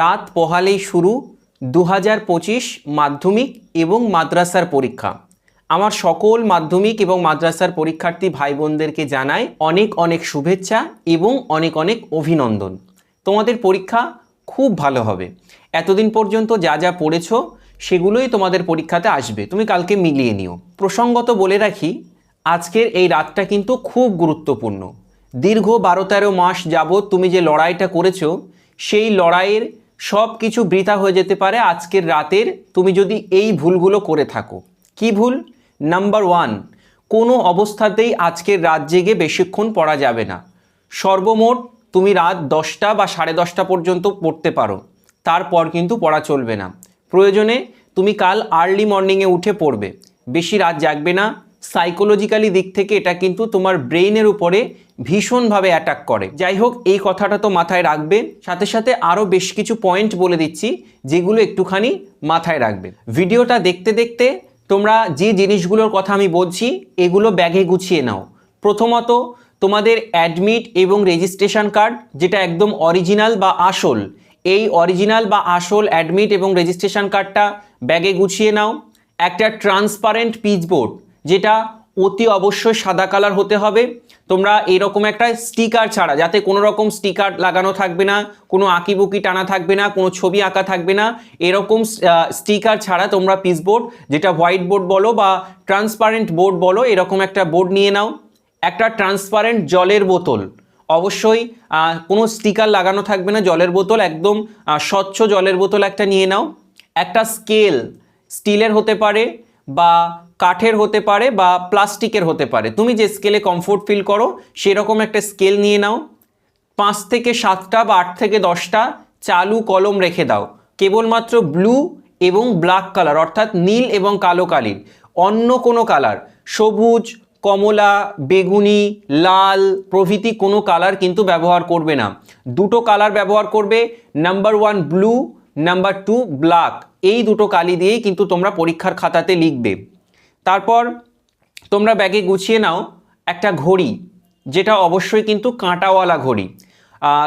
রাত পোহালেই শুরু দু হাজার পঁচিশ মাধ্যমিক এবং মাদ্রাসার পরীক্ষা। আমার সকল মাধ্যমিক এবং মাদ্রাসার পরীক্ষার্থী ভাই বোনদেরকে জানাই অনেক অনেক শুভেচ্ছা এবং অনেক অনেক অভিনন্দন। তোমাদের পরীক্ষা খুব ভালো হবে। এতদিন পর্যন্ত যা যা পড়েছ, সেগুলোই তোমাদের পরীক্ষাতে আসবে। তুমি কালকে মিলিয়ে নিও। প্রসঙ্গত বলে রাখি, আজকের এই রাতটা কিন্তু খুব গুরুত্বপূর্ণ। দীর্ঘ বারো তেরো মাস যাবৎ তুমি যে লড়াইটা করেছ, সেই লড়াইয়ের সব কিছু বৃথা হয়ে যেতে পারে আজকের রাতের, তুমি যদি এই ভুলগুলো করে থাকো। কি ভুল? নাম্বার ওয়ান কোনো অবস্থাতেই আজকের রাত জেগে বেশিক্ষণ পড়া যাবে না। সর্বমোট তুমি রাত দশটা বা সাড়ে দশটা পর্যন্ত পড়তে পারো। তারপর কিন্তু পড়া চলবে না। প্রয়োজনে তুমি কাল আর্লি মর্নিংয়ে উঠে পড়বে। বেশি রাত জাগবে না। সাইকোলজিক্যালি দিক থেকে এটা কিন্তু তোমার ব্রেইনের উপরে ভীষণভাবে অ্যাটাক করে। যাই হোক এই কথাটা তো মাথায় রাখবে। সাথে সাথে আরও বেশ কিছু পয়েন্ট বলে দিচ্ছি, যেগুলো একটুখানি মাথায় রাখবে। ভিডিওটা দেখতে দেখতে তোমরা যে জিনিসগুলোর কথা আমি বলছি, এগুলো ব্যাগে গুছিয়ে নাও। প্রথমত, তোমাদের অ্যাডমিট এবং রেজিস্ট্রেশন কার্ড যেটা একদম অরিজিনাল বা আসল, এই অরিজিনাল বা আসল অ্যাডমিট এবং রেজিস্ট্রেশন কার্ডটা ব্যাগে গুছিয়ে নাও। একটা ট্রান্সপারেন্ট পিচবোর্ড যেটা অতি অবশ্যই সাদা কালার হতে হবে। তোমরা এরকম একটা স্টিকার ছাড়া, যাতে কোনো রকম স্টিকার লাগানো থাকবে না, কোনো আঁকিবুকি টানা থাকবে না, কোনো ছবি আঁকা থাকবে না, এরকম স্টিকার ছাড়া তোমরা পিচবোর্ড যেটা হোয়াইট বোর্ড বলো বা ট্রান্সপারেন্ট বোর্ড বলো, এরকম একটা বোর্ড নিয়ে নাও। একটা ট্রান্সপারেন্ট জলের বোতল। অবশ্যই কোনো স্টিকার লাগানো থাকবে না, জলের বোতল একদম স্বচ্ছ জলের বোতল একটা নিয়ে নাও। একটা স্কেল, স্টিলের হতে পারে বা কাঠের হতে পারে বা প্লাস্টিকের হতে পারে। তুমি যে স্কেলে কমফোর্ট ফিল করো, সেরকম একটা স্কেল নিয়ে নাও। পাঁচ থেকে সাতটা বা আট থেকে দশটা চালু কলম রেখে দাও। কেবলমাত্র ব্লু এবং ব্ল্যাক কালার অর্থাৎ নীল এবং কালো কালির। অন্য কোনো কালার সবুজ, কমলা, বেগুনি, লাল, প্রভৃতি কোনো কালার কিন্তু ব্যবহার করবে না। দুটো কালার ব্যবহার করবে number one blue number two black এই দুটো কালি দিয়েই কিন্তু তোমরা পরীক্ষার খাতাতে লিখবে। তারপর তোমরা ব্যাগে গুছিয়ে নাও একটা ঘড়ি, যেটা অবশ্যই কিন্তু কাঁটাওয়ালা ঘড়ি।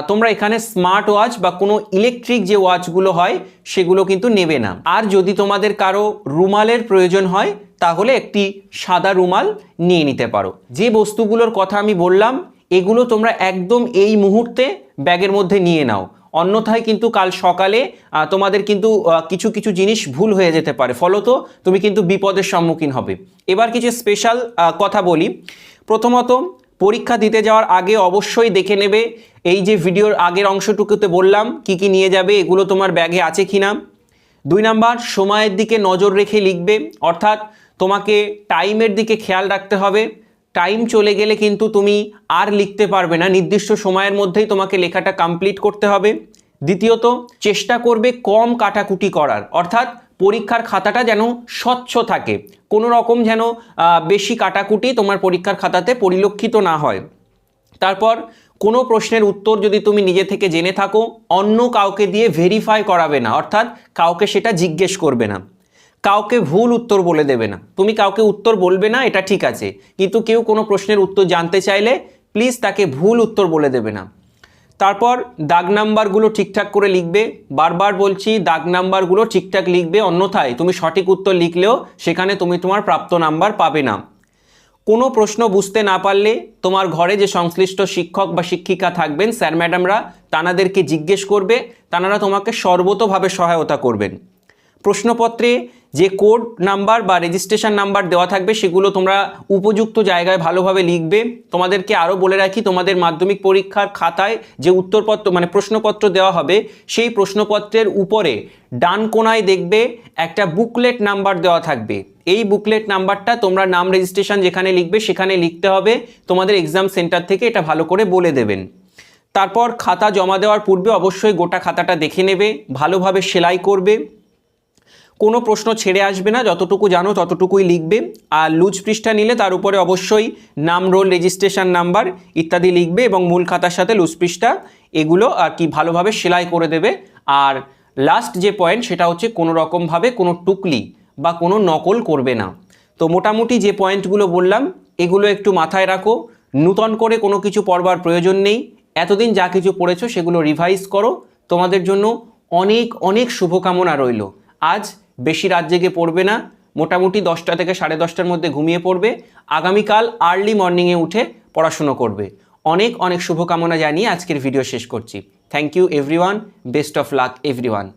তোমরা এখানে স্মার্ট ওয়াচ বা কোনো ইলেকট্রিক যে ওয়াচগুলো হয়, সেগুলো কিন্তু নেবে না। আর যদি তোমাদের কারও রুমালের প্রয়োজন হয়, তাহলে একটি সাদা রুমাল নিয়ে নিতে পারো। যে বস্তুগুলোর কথা আমি বললাম, এগুলো তোমরা একদম এই মুহূর্তে ব্যাগের মধ্যে নিয়ে নাও। অন্যথায় কিন্তু কাল সকালে তোমাদের কিন্তু কিছু কিছু জিনিস ভুল হয়ে যেতে পারে। ফলত তুমি কিন্তু বিপদের সম্মুখীন হবে। এবার কিছু স্পেশাল কথা বলি। প্রথমত, পরীক্ষা দিতে যাওয়ার আগে অবশ্যই দেখে নেবে এই যে ভিডিওর আগের অংশটুকুতে বললাম, কি কি নিয়ে যাবে, এগুলো তোমার ব্যাগে আছে কিনা। দুই নাম্বার, সময়ের দিকে নজর রেখে লিখবে, অর্থাৎ তোমাকে টাইমের দিকে খেয়াল রাখতে হবে। টাইম চলে গেলে কিন্তু তুমি আর লিখতে পারবে না। নির্দিষ্ট সময়ের মধ্যেই তোমাকে লেখাটা কমপ্লিট করতে হবে। দ্বিতীয়ত, চেষ্টা করবে কম কাটাকুটি করার। অর্থাৎ পরীক্ষার খাতাটা যেন স্বচ্ছ থাকে। কোনো রকম যেন বেশি কাটাকুটি তোমার পরীক্ষার খাতাতে পরিলক্ষিত না হয়। তারপর, কোনো প্রশ্নের উত্তর যদি তুমি নিজে থেকে জেনে থাকো, অন্য কাউকে দিয়ে ভেরিফাই করাবে না। অর্থাৎ কাউকে সেটা জিজ্ঞেস করবে না। কাউকে ভুল উত্তর বলে দেবে না। তুমি কাউকে উত্তর বলবে না, এটা ঠিক আছে। কিন্তু কেউ কোনো প্রশ্নের উত্তর জানতে চাইলে প্লিজ তাকে ভুল উত্তর বলে দেবে না। তারপর দাগ নাম্বারগুলো ঠিকঠাক করে লিখবে। বারবার বলছি, দাগ নাম্বারগুলো ঠিকঠাক লিখবে, অন্যথায় তুমি সঠিক উত্তর লিখলেও সেখানে তুমি তোমার প্রাপ্ত নাম্বার পাবে না। কোনো প্রশ্ন বুঝতে না পারলে তোমার ঘরে যে সংশ্লিষ্ট শিক্ষক বা শিক্ষিকা থাকবেন, স্যার, ম্যাডামরা, তানাদেরকে জিজ্ঞেস করবে। তানারা তোমাকে সর্বতোভাবে সহায়তা করবেন। প্রশ্নপত্রে যে কোড নাম্বার বা রেজিস্ট্রেশন নাম্বার দেওয়া থাকবে সেগুলো তোমরা উপযুক্ত জায়গায় ভালোভাবে লিখবে। তোমাদেরকে আরও বলে রাখি, তোমাদের মাধ্যমিক পরীক্ষার খাতায় যে উত্তরপত্র মানে প্রশ্নপত্র দেওয়া হবে, সেই প্রশ্নপত্রের উপরে ডান কোনায় দেখবে একটা বুকলেট নাম্বার দেওয়া থাকবে। এই বুকলেট নাম্বারটা তোমরা নাম রেজিস্ট্রেশন যেখানে লিখবে সেখানে লিখতে হবে। তোমাদের এক্সাম সেন্টার থেকে এটা ভালো করে বলে দেবেন। তারপর খাতা জমা দেওয়ার পূর্বে অবশ্যই গোটা খাতাটা দেখে নেবে, ভালোভাবে সেলাই করবে। কোনো প্রশ্ন ছেড়ে আসবে না, যতটুকু জানো ততটুকুই লিখবে। আর লুজ পৃষ্ঠা নিলে তার উপরে অবশ্যই নাম, রোল রেজিস্ট্রেশন নাম্বার ইত্যাদি লিখবে এবং মূল খাতার সাথে লুজ পৃষ্ঠা, এগুলো আর কি ভালোভাবে সেলাই করে দেবে। আর লাস্ট যে পয়েন্ট সেটা হচ্ছে কোনো রকমভাবে কোনো টুকলি বা কোনো নকল করবে না। তো মোটামুটি যে পয়েন্টগুলো বললাম, এগুলো একটু মাথায় রাখো। নূতন করে কোনো কিছু পড়বার প্রয়োজন নেই। এতদিন যা কিছু পড়েছো সেগুলো রিভাইজ করো। তোমাদের জন্য অনেক অনেক শুভকামনা রইল। আজ বেশি রাত জেগে পড়বে না, মোটামুটি দশটা থেকে সাড়ে দশটার মধ্যে ঘুমিয়ে পড়বে, আগামীকাল আর্লি মর্নিংয়ে উঠে পড়াশুনো করবে। অনেক অনেক শুভকামনা জানিয়ে আজকের ভিডিও শেষ করছি। Thank you everyone best of luck everyone